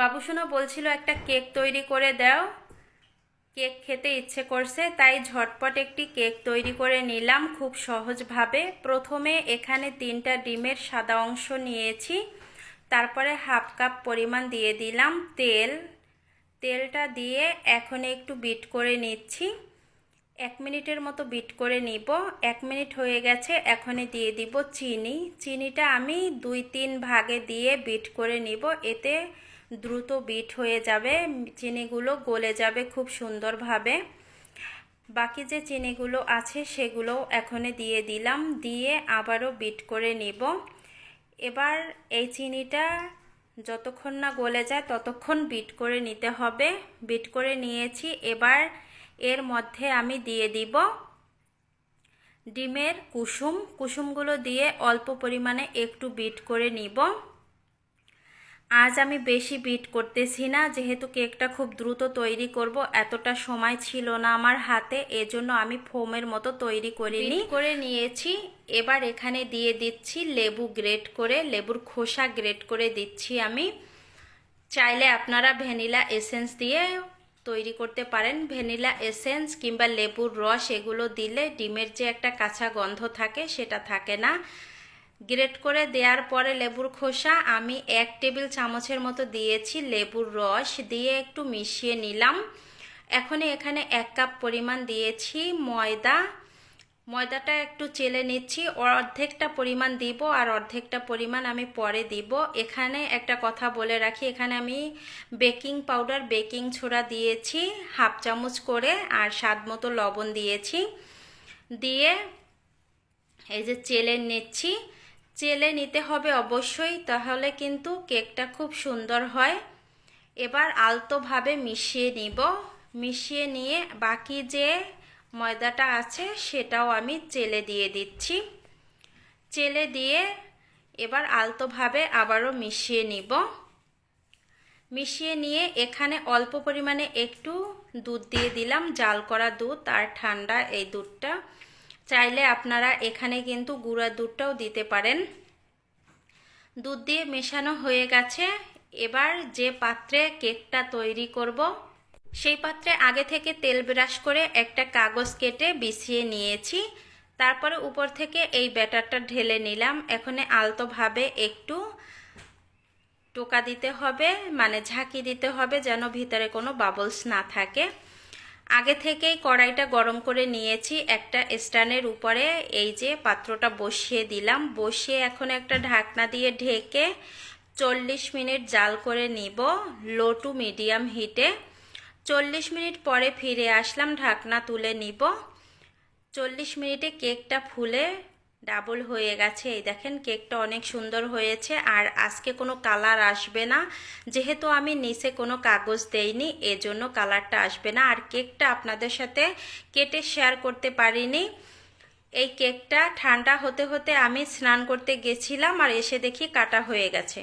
বাবুসোনা বলছিল, একটা কেক তৈরি করে দাও। কেক খেতে ইচ্ছে করছে, তাই ঝটপট একটি কেক তৈরি করে নিলাম খুব সহজভাবে। প্রথমে এখানে তিনটা ডিমের সাদা অংশ নিয়েছি, তারপরে হাফ কাপ পরিমাণ দিয়ে দিলাম তেল। তেলটা দিয়ে এখন একটু বিট করে নিচ্ছি। এক মিনিটের মতো বিট করে নিব। এক মিনিট হয়ে গেছে, এখনই দিয়ে দিব চিনি। চিনিটা আমি দুই তিন ভাগে দিয়ে বিট করে নিব। এতে দ্রুত বিট হয়ে যাবে, চিনিগুলো গলে যাবে খুব সুন্দরভাবে। বাকি যে চিনিগুলো আছে সেগুলো এখনই দিয়ে দিলাম, দিয়ে আবারও বিট করে নিব। এবার এই চিনিটা যতক্ষণ না গলে যায় ততক্ষণ বিট করে নিতে হবে। বিট করে নিয়েছি, এবার এর মধ্যে আমি দিয়ে দিব ডিমের কুসুম। কুসুমগুলো দিয়ে অল্প পরিমাণে একটু বিট করে নিব। আজ আমি বেশি বিট করতেছি না, যেহেতু কেকটা খুব দ্রুত তৈরি করব, এতটা সময় ছিল না আমার হাতে, এজন্য আমি ফোমের মতো তৈরি করিনি। করে নিয়েছি, এবার এখানে দিয়ে দিচ্ছি লেবু গ্রেট করে, লেবুর খোসা গ্রেট করে দিচ্ছি আমি। চাইলে আপনারা ভ্যানিলা এসেন্স দিয়ে তৈরি করতে পারেন। ভ্যানিলা এসেন্স কিংবা লেবুর রস, এগুলো দিলে ডিমের যে একটা কাঁচা গন্ধ থাকে, সেটা থাকে না। গ্রেট করে দেওয়ার পরে লেবুর খোসা, আমি এক টেবিল চামচের মতো দিয়েছি লেবুর রস, দিয়ে একটু মিশিয়ে নিলাম। এখন এখানে এক কাপ পরিমাণ দিয়েছি ময়দা। ময়দাটা একটু চেলে নিচ্ছি, অর্ধেকটা পরিমাণ দিব আর অর্ধেকটা পরিমাণ আমি পরে দিব। এখানে একটা কথা বলে রাখি, এখানে আমি বেকিং পাউডার, বেকিং ছোড়া দিয়েছি, হাফ চামচ করে, আর স্বাদ মতো লবণ দিয়েছি। দিয়ে এই যে চেলে নিচ্ছি চেলে নিতে হবে অবশ্যই, তাহলে কিন্তু কেকটা খুব সুন্দর হয়। এবার আলতোভাবে মিশিয়ে নিব। মিশিয়ে নিয়ে বাকি যে ময়দাটা আছে, সেটাও আমি চেলে দিয়ে দিচ্ছি। চেলে দিয়ে এবার আলতোভাবে আবারও মিশিয়ে নিব। মিশিয়ে নিয়ে এখানে অল্প পরিমাণে একটু দুধ দিয়ে দিলাম। জাল করা দুধ আর ঠান্ডা এই দুধটা। চাইলে আপনারা এখানে কিন্তু গুঁড়া দুধটাও দিতে পারেন। দুধ দিয়ে মেশানো হয়ে গেছে। এবার যে পাত্রে কেকটা তৈরি করব, সেই পাত্রে আগে থেকে তেল ব্রাশ করে একটা কাগজ কেটে বিছিয়ে নিয়েছি। তারপরে উপর থেকে এই ব্যাটারটা ঢেলে নিলাম। এখানে আলতোভাবে একটু টোকা দিতে হবে মানে ঝাঁকি দিতে হবে যেন ভিতরে কোনো বাবলস না থাকে। আগে থেকেই কড়াইটা গরম করে নিয়েছি একটা স্ট্যান্ডের উপরে, এই যে পাত্রটা বসিয়ে দিলাম। বসিয়ে এখন একটা ঢাকনা দিয়ে ঢেকে চল্লিশ মিনিট জাল করে নিব লো টু মিডিয়াম হিটে। চল্লিশ মিনিট পরে ফিরে আসলাম, ঢাকনা তুলে নিব। চল্লিশ মিনিটে কেকটা ফুলে ডাবল হয়ে গেছে। এই দেখেন, কেকটা অনেক সুন্দর হয়েছে আর আজকে কোনো কালার আসবে না। যেহেতু আমি নিচে কোনো কাগজ দেইনি, এজন্য কালারটা আসবে না। আর কেকটা আপনাদের সাথে কেটে শেয়ার করতে পারিনি। এই কেকটা ঠান্ডা হতে হতে আমি স্নান করতে গেছিলাম আর এসে দেখি কাটা হয়ে গেছে।